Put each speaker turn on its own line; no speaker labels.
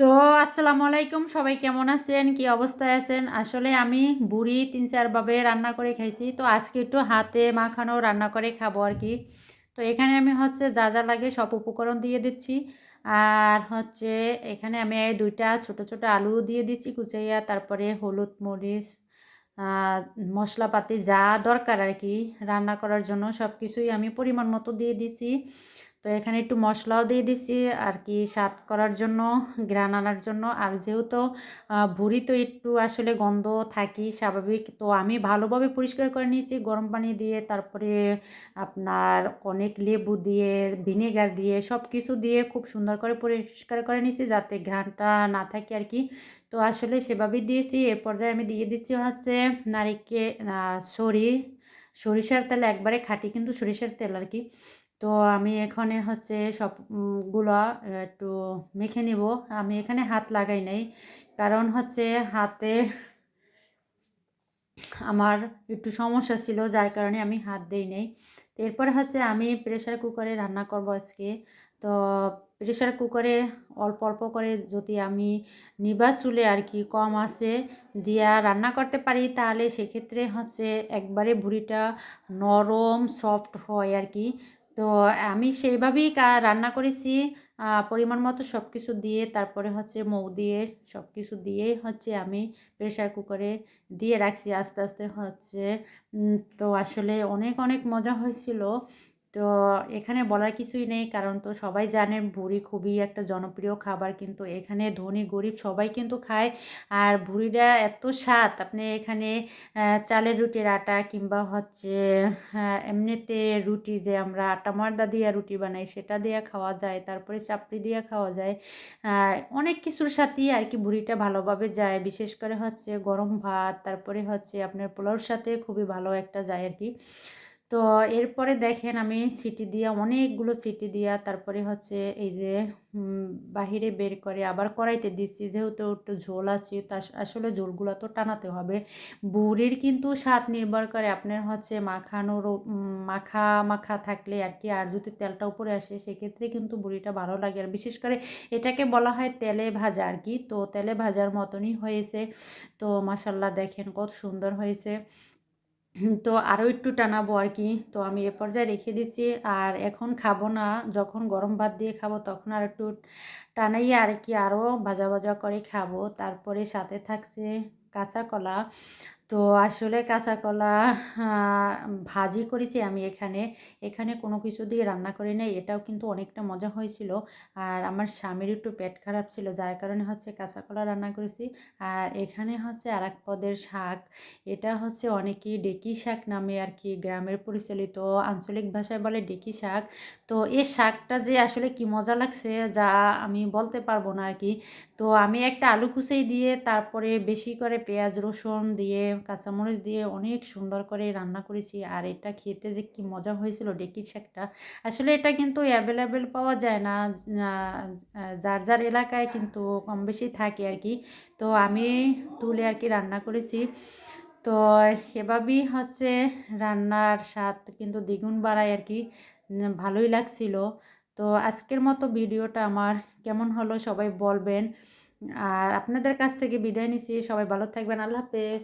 তো আসসালামু আলাইকুম, সবাই কেমন আছেন? কি অবস্থায় আছেন? আসলে আমি বুড়ি, তিন চারভাবে রান্না করে খাইছি। তো আজকে একটু হাতে মাখানো রান্না করে খাব আর কি। তো এখানে আমি হচ্ছে যা যা লাগে সব উপকরণ দিয়ে দিচ্ছি। আর হচ্ছে এখানে আমি দুইটা ছোট ছোট আলু দিয়ে দিচ্ছি কুচাইয়া, তারপরে হলুদ মরিচ মশলাপাতি যা দরকার আর কি রান্না করার জন্য সব কিছুই আমি পরিমাণ মতো দিয়ে দিছি তো এখানে একটু মশলাও দিয়ে দিছি আর কি স্বাদ করার জন্য, ঘ্রাণ আনার জন্য। আর যেহেতু ভুঁড়ি তো একটু আসলে গন্ধ থাকি স্বাভাবিক, তো আমি ভালোভাবে পরিষ্কার করে নিয়েছি গরম পানি দিয়ে। তারপরে আপনার অনেক লেবু দিয়ে, ভিনেগার দিয়ে সব কিছু দিয়ে খুব সুন্দর করে পরিষ্কার করে নিয়েছি যাতে ঘ্রাণটা না থাকে আর কি। তো আসলে সেভাবেই দিয়েছি। এ পর্যায়ে আমি দিয়ে দিচ্ছি হচ্ছে নারিকেল সরি, সরিষার তেল একবারে খাটি, কিন্তু সরিষার তেল আর কি। তো আমি এখানে হচ্ছে সবগুলো একটু মেখে নিব। আমি এখানে হাত লাগাই নাই। কারণ হচ্ছে হাতে আমার একটু সমস্যা ছিল, যার কারণে আমি হাত দেই নাই। এরপরে হচ্ছে আমি প্রেশার কুকারে রান্না করব আজকে। তো প্রেশার কুকারে অল্প অল্প করে যদি আমি নিবা চুলে আর কি কম আছে দিয়া রান্না করতে পারি, তাহলে সেক্ষেত্রে হচ্ছে একবারে ভুঁড়িটা নরম সফট হয় আর কি। তো আমি সেইভাবেই রান্না করেছি। পরিমাণ মতো সব কিছু দিয়ে, তারপরে হচ্ছে মৌ দিয়ে সব কিছু দিয়েই হচ্ছে আমি প্রেশার কুকারে দিয়ে রাখছি আস্তে আস্তে হচ্ছে। তো আসলে অনেক অনেক মজা হয়েছিল। তো এখানে বলার কিছুই নেই। কারণ তো সবাই জানে ভুড়ি খুবই একটা জনপ্রিয় খাবার। কিন্তু এখানে ধনী, গরিব সবাই কিন্তু খায়। আর ভুড়িটা এত স্বাদ, আপনি এখানে চালের রুটির আটা কিংবা হচ্ছে এমনিতে রুটি যে আমরা আটা ময়দা দিয়ে রুটি বানাই, সেটা দিয়ে খাওয়া যায়। তারপরে চাপড়ি দিয়ে খাওয়া যায়। অনেক কিছুর সাথেই আর কি ভুড়িটা ভালোভাবে যায়। বিশেষ করে হচ্ছে গরম ভাত, তারপরে হচ্ছে আপনার পোলাওর সাথে খুবই ভালো একটা যায় আর কি। তো এরপরে দেখেন আমি সিটি দিয়া অনেকগুলো সিটি দিয়া তারপরে হচ্ছে এই যে বাহিরে বের করে আবার কড়াইতে দিচ্ছি। যেহেতু একটু ঝোল আছে, তা আসলে ঝোলগুলো তো টানাতে হবে। বুড়ির কিন্তু স্বাদ নির্ভর করে। আপনার হচ্ছে মাখানোর মাখা মাখা থাকলে আর কি, আর যদি তেলটা উপরে আসে, সেক্ষেত্রে কিন্তু বুড়িটা ভালো লাগে। আর বিশেষ করে এটাকে বলা হয় তেলে ভাজা আর কি। তো তেলে ভাজার মতনই হয়েছে। তো মাসাল্লাহ দেখেন কত সুন্দর হয়েছে। তো আরও একটু টানাবো আর কি। তো আমি এ পর্যায়ে রেখে দিছি। আর এখন খাব না। যখন গরম ভাত দিয়ে খাব তখন আর একটু টানাইয়ে আর কি। আরও ভাজা ভাজা করে খাব। তারপরে সাথে থাকছে কাঁচা কলা। তো আসলে কাঁচা কলা ভাজি করেছি আমি এখানে। এখানে কোনো কিছু দিয়ে রান্না করি নাই, এটাও কিন্তু অনেকটা মজা হয়েছিল। আর আমার স্বামীর একটু পেট খারাপ ছিল, যার কারণে হচ্ছে কাঁচা কলা রান্না করেছি। আর এখানে হচ্ছে আর এক পদের শাক, এটা হচ্ছে অনেকেই ডেকি শাক নামে আর কি, গ্রামের পরিচালিত আঞ্চলিক ভাষায় বলে ডেকি শাক। তো এই শাকটা যে আসলে কি মজা লাগছে, যা আমি বলতে পারব না আর কি। তো আমি একটা আলু কুচাই দিয়ে, তারপরে বেশি করে পেঁয়াজ, রসুন দিয়ে কাঁচামরিচ দিয়ে অনেক সুন্দর করে রান্না করেছি। আর এটা খেতে যে কি মজা হয়েছিল ডেকি শাকটা আসলে এটা কিন্তু অ্যাভেলেবেল পাওয়া যায় না যার যার এলাকায় কিন্তু কম বেশি থাকে আর কি। তো আমি তুলে আর কি রান্না করেছি। তো এভাবেই হচ্ছে রান্নার স্বাদ কিন্তু দ্বিগুণ বাড়ায় আর কি ভালোই লাগছিল। তো আজকের মতো ভিডিওটা আমার কেমন হলো সবাই বলবেন। আর আপনাদের কাছ থেকে বিদায় নিচ্ছি সবাই ভালো থাকবেন, আল্লাহ হাফেজ।